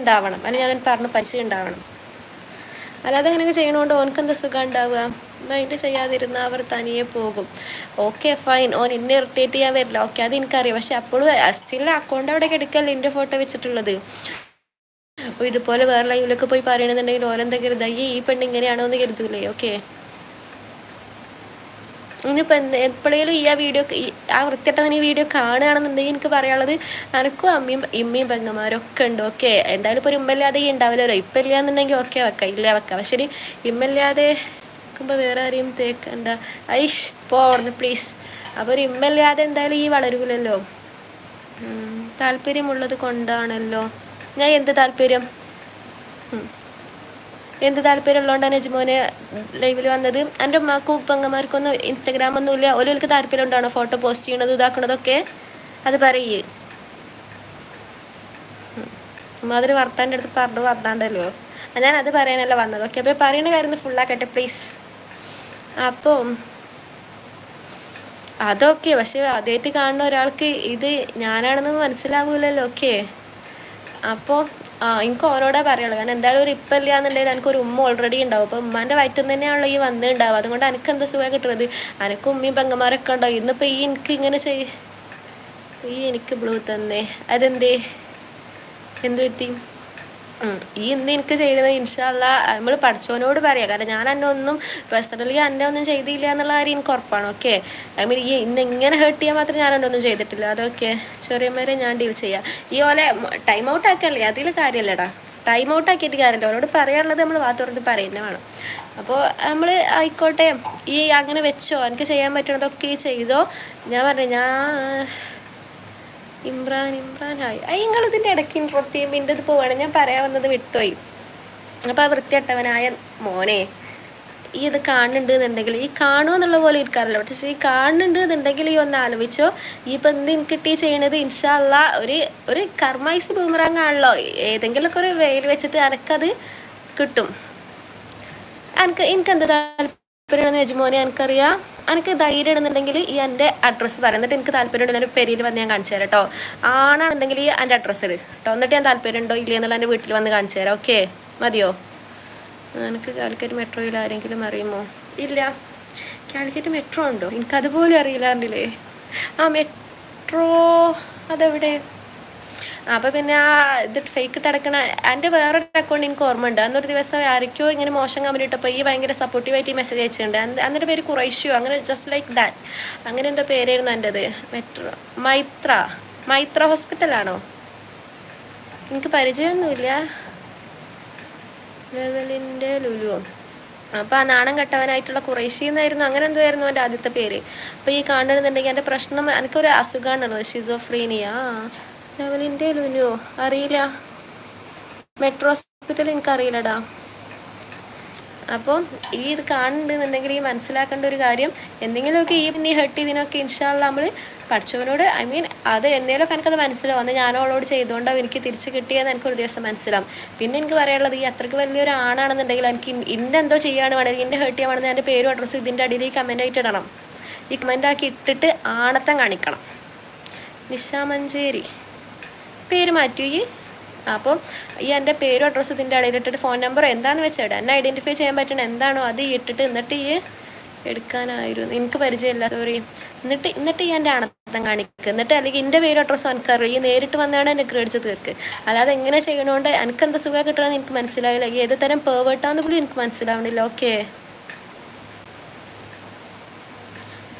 ഉണ്ടാവണം അല്ലെങ്കിൽ ഞാൻ പറഞ്ഞു പൈസ ഉണ്ടാവണം അല്ലാതെ അങ്ങനെയൊക്കെ ചെയ്യണോണ്ട് ഓനക്ക് എന്താ സുഖം ഉണ്ടാവുക? മൈൻഡ് ചെയ്യാതിരുന്ന അവർ തനിയെ പോകും. ഓക്കെ ഫൈൻ ഓൻ എന്നെ ഇറിറ്റേറ്റ് ചെയ്യാൻ വരില്ല. ഓക്കെ അത് എനിക്കറിയാം. പക്ഷെ അപ്പോഴും സ്റ്റിൽ അക്കൗണ്ട് അവിടെ എടുക്കല്ലേ എന്റെ ഫോട്ടോ വെച്ചിട്ടുള്ളത്? ഇതുപോലെ വേറെ ലൈവിലൊക്കെ പോയി പറയണമെന്നുണ്ടെങ്കിൽ ഓരെന്താ കരുതുക ഈ ഈ പെണ്ണ് ഇങ്ങനെയാണോ എന്ന് കരുതൂലേ? ഓക്കെ ഇനിയിപ്പോൾ എന്ത് എപ്പോഴേലും ഈ ആ വീഡിയോ ആ വൃത്തിയിട്ടവൻ ഈ വീഡിയോ കാണുകയാണെന്നുണ്ടെങ്കിൽ എനിക്ക് പറയാനുള്ളത് എനക്കും അമ്മയും ഇമ്മയും പെങ്ങന്മാരൊക്കെ ഉണ്ട് ഓക്കെ എന്തായാലും ഇപ്പോൾ ഒരു ഇമ്മല്ലാതെ ഈ ഉണ്ടാവില്ലല്ലോ. ഇപ്പം ഇല്ലാന്നുണ്ടെങ്കിൽ ഓക്കെ വെക്കാം ഇല്ല വെക്കാം. പക്ഷെ ഒരു ഇമ്മല്ലാതെ വെക്കുമ്പോൾ വേറെ ആരെയും തേക്കണ്ട. ഐഷ് പോ പ്ലീസ് അപ്പോൾ ഒരു ഇമ്മല്ലാതെ എന്തായാലും ഈ വളരൂലല്ലോ. താല്പര്യമുള്ളത് കൊണ്ടാണല്ലോ. ഞാൻ എന്ത് താല്പര്യം? എന്ത് താല്പര്യമുള്ളതുകൊണ്ടാണ് യജമോന് ലൈവിൽ വന്നത്? എന്റെ ഉമ്മാക്കും പെങ്ങന്മാർക്കൊന്നും ഇൻസ്റ്റഗ്രാം ഒന്നുമില്ല ഓരോർക്ക് താല്പര്യം ഉണ്ടാണോ ഫോട്ടോ പോസ്റ്റ് ചെയ്യണത് ഇതാക്കണതൊക്കെ? അത് പറയേ. മാതിരി വർത്താന്റെ അടുത്ത് പറഞ്ഞു വർത്താണ്ടല്ലോ. ഞാൻ അത് പറയാനല്ല വന്നത്. ഓക്കെ അപ്പോൾ പറയുന്ന കാര്യം ഫുള്ളാക്കട്ടെ പ്ലീസ് അപ്പോൾ അതൊക്കെ പക്ഷെ ആദ്യമായിട്ട് കാണുന്ന ഒരാൾക്ക് ഇത് ഞാനാണെന്ന് മനസ്സിലാവൂലല്ലോ. ഓക്കെ. അപ്പോൾ എനിക്ക് ഓരോടെ പറയുള്ളൂ. കാരണം എന്തായാലും ഒരു ഇപ്പം ഇല്ല എന്നുണ്ടെങ്കിൽ എനിക്കൊരു ഉമ്മ ഓൾറെഡി ഉണ്ടാവും. അപ്പോൾ ഉമ്മാന്റെ വയറ്റിൽ നിന്ന് തന്നെയാണല്ലോ ഈ വന്നിട്ടുണ്ടാവും അതുകൊണ്ട് എനിക്ക് എന്താ സുഖം കിട്ടുന്നത് എനിക്ക് ഉമ്മയും പെങ്ങന്മാരൊക്കെ ഉണ്ടാവും ഇന്നിപ്പോൾ ഈ എനിക്ക് ഇങ്ങനെ ചെയ് ഈ എനിക്ക് ബ്ലൂ തന്നെ. അതെന്തേ? എന്ത് പറ്റി? ഈ ഇന്ന് എനിക്ക് ചെയ്തത് ഇൻഷാല്ല നമ്മൾ പഠിച്ചവനോട് പറയാം. കാരണം ഞാൻ എന്നെ ഒന്നും പേഴ്സണലി എന്നെ ഒന്നും ചെയ്തില്ല എന്നുള്ള കാര്യം എനിക്ക് ഉറപ്പാണ് ഓക്കെ ഐ മീൻ ഈ ഇന്ന് ഇങ്ങനെ ഹേർട്ട് ചെയ്യാൻ മാത്രം ഞാൻ എന്നെ ഒന്നും ചെയ്തിട്ടില്ല. അതൊക്കെ ചെറിയ മേരെ ഞാൻ ഡീൽ ചെയ്യാം. ഈ പോലെ ടൈം ഔട്ട് ആക്കല്ലേ? അതിൽ കാര്യമല്ലടാ ടൈം ഔട്ട് ആക്കിയിട്ട് കാര്യമില്ല അവരോട് പറയാനുള്ളത് നമ്മൾ വാ തുറന്ന് പറയുന്നത് വേണം. അപ്പോൾ നമ്മൾ ആയിക്കോട്ടെ. ഈ അങ്ങനെ വെച്ചോ എനിക്ക് ചെയ്യാൻ പറ്റണതൊക്കെ ചെയ്തോ. ഞാൻ പറഞ്ഞു ഞാൻ ഇമ്രാൻ ഇമ്രാൻ. ഹായ്. നിങ്ങൾ ഇതിന്റെ ഇടയ്ക്ക് ഇൻട്രോപ്റ്റ് ചെയ്യുമ്പോൾ എന്റെ ഇത് പോവാണ്. ഞാൻ പറയാൻ വന്നത് വിട്ടുപോയി അപ്പോൾ ആ വൃത്തിയട്ടവനായ മോനെ ഈ ഇത് കാണുന്നുണ്ട് എന്നുണ്ടെങ്കിൽ ഈ കാണുമോ എന്നുള്ള പോലെ ഇരിക്കാറില്ല. പക്ഷേ ഈ കാണുന്നുണ്ട് എന്നുണ്ടെങ്കിൽ ഈ ഒന്ന് ആലോചിച്ചോ. ഈ ഇപ്പം എന്ത് കിട്ടി ചെയ്യണത് ഇൻഷാല്ല ഒരു ഒരു കർമ്മൈസ് ബൂമറാങ് ആണല്ലോ. ഏതെങ്കിലുമൊക്കെ ഒരു വെയിൽ വെച്ചിട്ട് എനക്കത് കിട്ടും. എനിക്ക് എനിക്ക് എന്ത് താല്പര്യമാണെന്ന് യജമോനെ എനിക്കറിയാം. എനിക്ക് ധൈര്യം ഇടുന്നുണ്ടെങ്കിൽ ഈ എന്റെ അഡ്രസ്സ് പറയാം എന്നിട്ട് എനിക്ക് താല്പര്യം ഉണ്ടെങ്കിൽ എന്റെ പെരിയിൽ വന്ന് ഞാൻ കാണിച്ചു തരാം കേട്ടോ. ആണാണെന്നുണ്ടെങ്കിൽ എന്റെ അഡ്രസ്സ് ഇട് കേട്ടോ. എന്നിട്ട് ഞാൻ താല്പര്യം ഉണ്ടോ ഇല്ല എന്നുള്ള എന്റെ വീട്ടിൽ വന്ന് കാണിച്ചു തരാം. ഓക്കെ? മതിയോ? എനിക്ക് കാലിക്കറ്റ് മെട്രോയിൽ ആരെങ്കിലും അറിയുമോ? ഇല്ല. കാലിക്കറ്റ് മെട്രോ ഉണ്ടോ? എനിക്കതുപോലും അറിയില്ല അറിയില്ലേ ആ മെട്രോ അതെവിടെ? അപ്പോൾ പിന്നെ ആ ഇത് ഫേക്ക് ഇട്ട് അടക്കണ എന്റെ വേറൊരു അക്കൗണ്ട് എനിക്ക് ഓർമ്മ ഉണ്ട് അന്നൊരു ദിവസം ആരൊക്കെയോ ഇങ്ങനെ മോശം കമന്റ് ഇട്ടപ്പോൾ ഈ ഭയങ്കര സപ്പോർട്ടീവായിട്ട് ഈ മെസ്സേജ് അയച്ചിട്ടുണ്ട്. അന്നൊരു പേര് കുറേശ്യോ അങ്ങനെ ജസ്റ്റ് ലൈക്ക് ദാറ്റ് അങ്ങനെ എന്തോ പേരായിരുന്നു എന്റെത് മെട്രോ മൈത്ര മൈത്ര ഹോസ്പിറ്റലാണോ എനിക്ക് പരിചയമൊന്നുമില്ല. ലെവലിന്റെ ലുലു. അപ്പോൾ ആ നാണം കെട്ടവനായിട്ടുള്ള കുറേശ്ശി എന്നായിരുന്നു. അങ്ങനെ എന്തായിരുന്നു എന്റെ ആദ്യത്തെ പേര്? അപ്പോൾ ഈ കാണുന്നുണ്ടെങ്കിൽ എന്റെ പ്രശ്നം എനിക്കൊരു അസുഖമാണുള്ളത് ഷിസോഫ്രീനിയ ലെവലിന്റെ ലുനു അറിയില്ല. മെട്രോ ഹോസ്പിറ്റൽ എനിക്കറിയില്ലടാ. അപ്പോൾ ഈ ഇത് കാണുന്നുണ്ടെന്നുണ്ടെങ്കിൽ ഈ മനസ്സിലാക്കേണ്ട ഒരു കാര്യം എന്തെങ്കിലുമൊക്കെ ഈ പിന്നെ ഹെർട്ട് ചെയ്തതിനൊക്കെ ഇൻഷാല്ല നമ്മൾ പഠിച്ചവനോട് ഐ മീൻ അത് എന്തെങ്കിലുമൊക്കെ എനിക്കത് മനസ്സിലാവും. അന്ന് ഞാൻ അവളോട് ചെയ്തുകൊണ്ടാവും എനിക്ക് തിരിച്ച് കിട്ടിയെന്ന് എനിക്കൊരു ദിവസം മനസ്സിലാവും. പിന്നെ എനിക്ക് പറയാനുള്ളത് ഈ അത്രയ്ക്ക് വലിയൊരു ആണാണെന്നുണ്ടെങ്കിൽ എനിക്ക് ഇന്ന എന്തോ ചെയ്യാണ് വേണമെങ്കിൽ ഇന്നെ ഹേർട്ട് ചെയ്യാൻ വേണമെങ്കിൽ എന്റെ പേരും അഡ്രസ്സും ഇതിന്റെ അടിയിൽ ഈ കമന്റ് ആയിട്ട് ഇടണം. ഈ കമന്റ് ആക്കി ഇട്ടിട്ട് ആണത്തം കാണിക്കണം. നിശാമഞ്ചേരി പേര് മാറ്റി അപ്പോൾ ഈ എന്റെ പേരും അഡ്രസ്സും ഇതിന്റെ ഇടയിലിട്ടിട്ട് ഫോൺ നമ്പർ എന്താണെന്ന് വെച്ചാൽ എന്നെ ഐഡന്റിഫൈ ചെയ്യാൻ പറ്റണ എന്താണോ അത് ഇട്ടിട്ട് എന്നിട്ട് ഈ എടുക്കാനായിരുന്നു. എനിക്ക് പരിചയമില്ല സോറി എന്നിട്ട് എന്നിട്ട് ഈ എന്റെ അണത്തം കാണിക്കുക എന്നിട്ട് അല്ലെങ്കിൽ എന്റെ പേര് അഡ്രസ്സും എനിക്കറിയാം ഈ നേരിട്ട് വന്നാണ് എന്നെ ക്രെഡിറ്റ് തീർക്ക്. അല്ലാതെ എങ്ങനെ ചെയ്യണോണ്ട് എനിക്ക് എന്താ സുഖം കിട്ടണമെന്ന് എനിക്ക് മനസ്സിലായില്ല. ഏത് തരം പേവേട്ടാന്ന് പോലും എനിക്ക് മനസ്സിലാവണില്ല. ഓക്കേ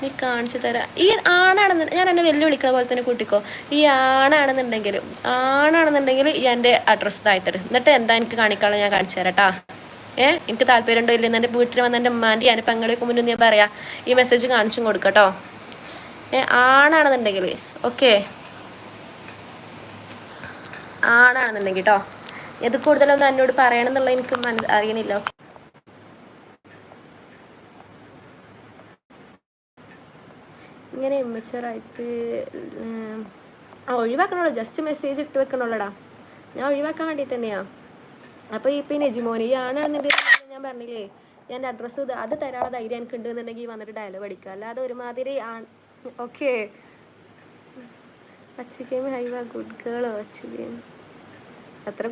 നീ കാണിച്ചു തരാം. ഈ ആണാണെന്ന് ഞാൻ എന്നെ വെല്ലുവിളിക്കണ പോലെ തന്നെ കൂട്ടിക്കോ. ഈ ആണാണെന്നുണ്ടെങ്കിൽ ആണാണെന്നുണ്ടെങ്കിൽ ഈ എന്റെ അഡ്രസ്സ് താഴ്ത്തരും എന്നിട്ട് എന്താ എനിക്ക് കാണിക്കാനുള്ള ഞാൻ കാണിച്ചു തരാം കേട്ടാ ഏ? എനിക്ക് താല്പര്യമുണ്ടോ ഇല്ലെന്ന് എന്റെ വീട്ടിൽ വന്ന എന്റെ ഉമ്മാന്റെ ഞാൻ പെങ്ങളെയൊക്കെ മുന്നിൽ ഞാൻ പറയാം. ഈ മെസ്സേജ് കാണിച്ചും കൊടുക്കട്ടോ ഏ ആണാണെന്നുണ്ടെങ്കിൽ ഓക്കെ. ആണാണെന്നുണ്ടെങ്കിൽ കേട്ടോ ഇത് കൂടുതലൊന്നും എന്നോട് പറയണം എന്നുള്ളത് എനിക്ക് മന അറിയണില്ല. ഇങ്ങനെ ഇമ്മച്ചറായിട്ട് ഒഴിവാക്കണുള്ളൂ ജസ്റ്റ് മെസ്സേജ് ഇട്ട് വെക്കണുള്ളടാ ഞാൻ ഒഴിവാക്കാൻ വേണ്ടിയിട്ട് തന്നെയാണ് അപ്പോൾ ഈ പിന്നെ ജിമോനി ഈ ആണാണെന്നുണ്ടെങ്കിൽ ഞാൻ പറഞ്ഞില്ലേ ഞാൻ അഡ്രസ്സ് ഇത് അത് തരാനുള്ള ധൈര്യം എനിക്ക് ഉണ്ടെന്നുണ്ടെങ്കിൽ വന്നിട്ട് ഡയലോഗ് അടിക്കുക. അല്ലാതെ ഒരുമാതിരി ആണ്. ഓക്കെ. അച്ചു ഗെയിം ഹൈവ ഗുഡ് ഗേൾ അച്ചു ഗെയിം അത്ര